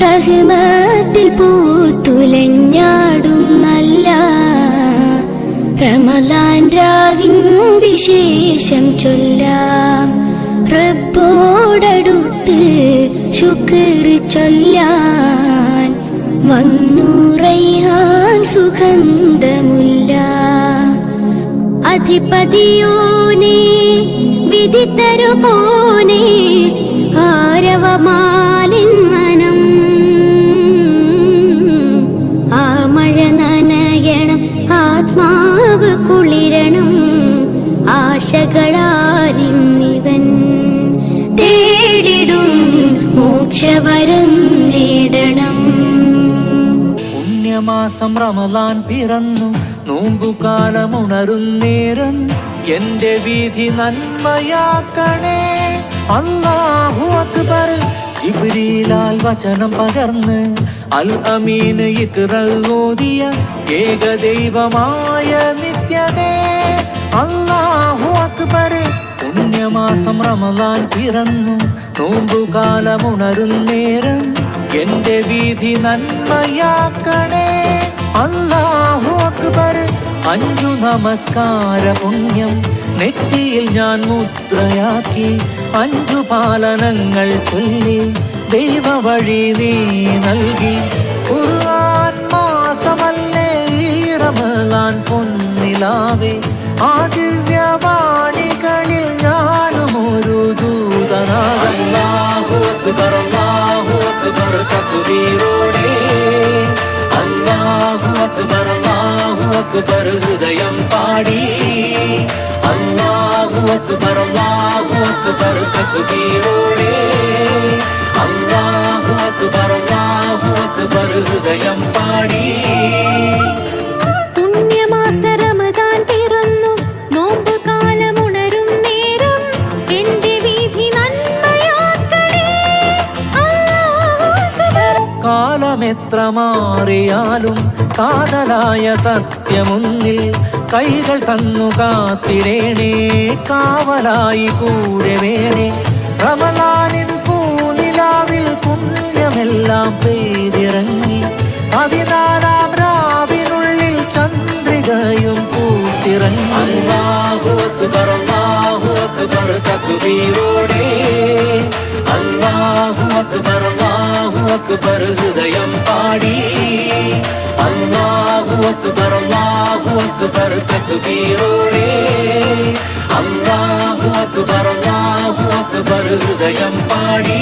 റഹ്മത്തിൽ പൂത്തുലഞ്ഞാടും നല്ല റമദാൻ രാവിൻ വിശേഷം ചൊല്ലാം. റബ്ബോടടുത്ത് ശുക്ർ ചൊല്ലാൻ വന്നു റൈഹാൻ സുഗന്ധമുല്ല. അധിപതിയോനെ വിധിത്തരു പോനെ ആശകളാരിന്നിവൻ തേടിടും മോക്ഷവരം നേടണം. പുണ്യമാസം റമലാൻ പിറന്നു നോമ്പുകാലമുണരുന്നേരം എന്റെ വീതി നന്മയാക്കണേ. അല്ലാഹു അക്ബർ ജിബ്രീലാൽ വചനം പകർന്ന് അൽ അമീന് ഇക്റ ഓതിയ ഏകദൈവമായ നിത്യതേ അക്ബർ പുണ്യമാസം റമദാൻ പിറന്നു. നോമ്പുകാലമുണരുന്നേരം എന്റെ വീതി നന്മയാക്കണേ. അല്ലാഹു അക്ബർ അഞ്ചു നമസ്കാര പുണ്യം നെറ്റിയിൽ ഞാൻ മുദ്രയാക്കി അഞ്ചു പാലനങ്ങൾ ചൊല്ലി. ദൈവ വഴി നീ നൽകി. ഖുർആൻ മാസമല്ലേ ഈ റമലാൻ പൊന്നിലാവേ. ആ അക്ബർ അല്ലാഹു അക്ബർ അല്ലാഹു അക്ബർ ഹൃദയം പാടി. അല്ലാഹു അക്ബർ അല്ലാഹു അക്ബർ തക്ബീറോടെ അല്ലാഹു അക്ബർ അല്ലാഹു അക്ബർ ഹൃദയം പാടി. കാലമെത്ര മാറിയാലും കാതലായ സത്യമുന്നിൽ കൈകൾ തന്നു കാത്തിടേണേ കാവലായി കൂടെ വേണേ. റമലാനിൻ പൂനിലാവിൽ പുണ്യമെല്ലാം പെയ്തിറങ്ങി. പതിനാലാം രാവിനുള്ളിൽ ചന്ദ്രികയും പൂത്തിറങ്ങി. അല്ലാഹു അക്ബർ അല്ലാഹു അക്ബർ അല്ലാഹു അക്ബർ അല്ലാഹു അക്ബർ ഹൃദയം പാടി അല്ലാഹു അക്ബർ അല്ലാഹു അക്ബർ തക്ബീറോടെ അല്ലാഹു അക്ബർ അല്ലാഹു അക്ബർ ഹൃദയം പാടി